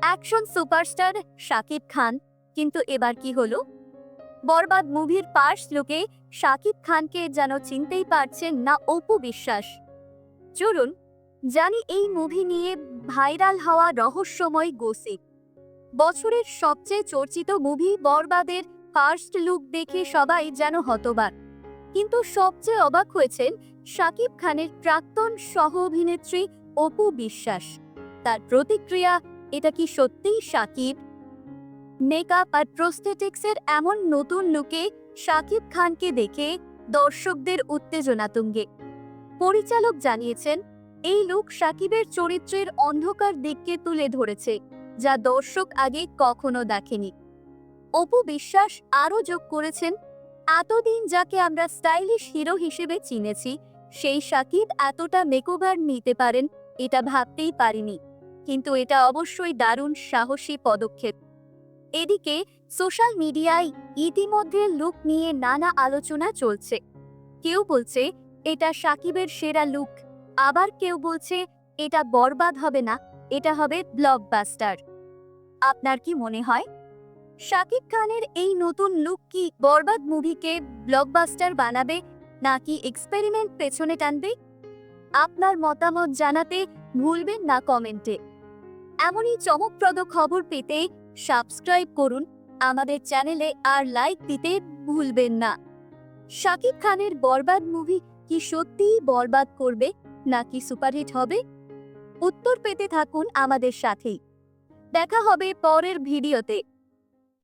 Action superstar Shakib Khan. কিন্তু এবার কি হলো? বরবাদ মুভির পার্স লুকে শাকিব খানকে যেন চিনতেই পারছেন না অপু বিশ্বাস। চলুন জানি এই মুভি নিয়ে ভাইরাল হওয়া রহস্যময় গোসিপ। বছরের সবচেয়ে চর্চিত মুভি বরবাদের ফার্স্ট লুক দেখে সবাই যেন হতবাক। কিন্তু সবচেয়ে অবাক হয়েছেন শাকিব খানের প্রাক্তন সহ অভিনেত্রী অপু বিশ্বাস। তার প্রতিক্রিয়া এটা কি সত্যিই সাকিব? মেকআপ আর প্রস্থেটিক্সের এমন নতুন লুকে শাকিব খানকে দেখে দর্শকদের উত্তেজনা তুঙ্গে। পরিচালক জানিয়েছেন, এই লুক সাকিবের চরিত্রের অন্ধকার দিককে তুলে ধরেছে, যা দর্শক আগে কখনো দেখেনি। অপু বিশ্বাস আরও যোগ করেছেন, এতদিন যাকে আমরা স্টাইলিশ হিরো হিসেবে চিনেছি, সেই সাকিব এতটা মেকওভার নিতে পারেন, এটা ভাবতেই পারিনি। কিন্তু এটা অবশ্যই দারুণ সাহসী পদক্ষেপ। এদিকে, সোশ্যাল মিডিয়ায় ইতিমধ্যে লুক নিয়ে নানা আলোচনা চলছে। কেউ বলছে, এটা সাকিবের সেরা লুক। আবার কেউ বলছে, এটা বরবাদ হবে না, এটা হবে ব্লকবাস্টার। আপনার কি মনে হয়? শাকিব খানের এই নতুন লুক কি বরবাদ মুভিকে ব্লকবাস্টার বানাবে, নাকি এক্সপেরিমেন্ট পেছনে টানবে? আপনার মতামত জানাতে ভুলবেন না কমেন্টে। এমনই চমকপ্রদ খবর পেতে সাবস্ক্রাইব করুন। আমাদের চ্যানেলে আর লাইক দিতে ভুলবেন না। শাকিব খানের বরবাদ মুভি কি সত্যিই বরবাদ করবে, নাকি সুপারহিট হবে? উত্তর পেতে থাকুন আমাদের সাথেই। দেখা হবে পরের ভিডিওতে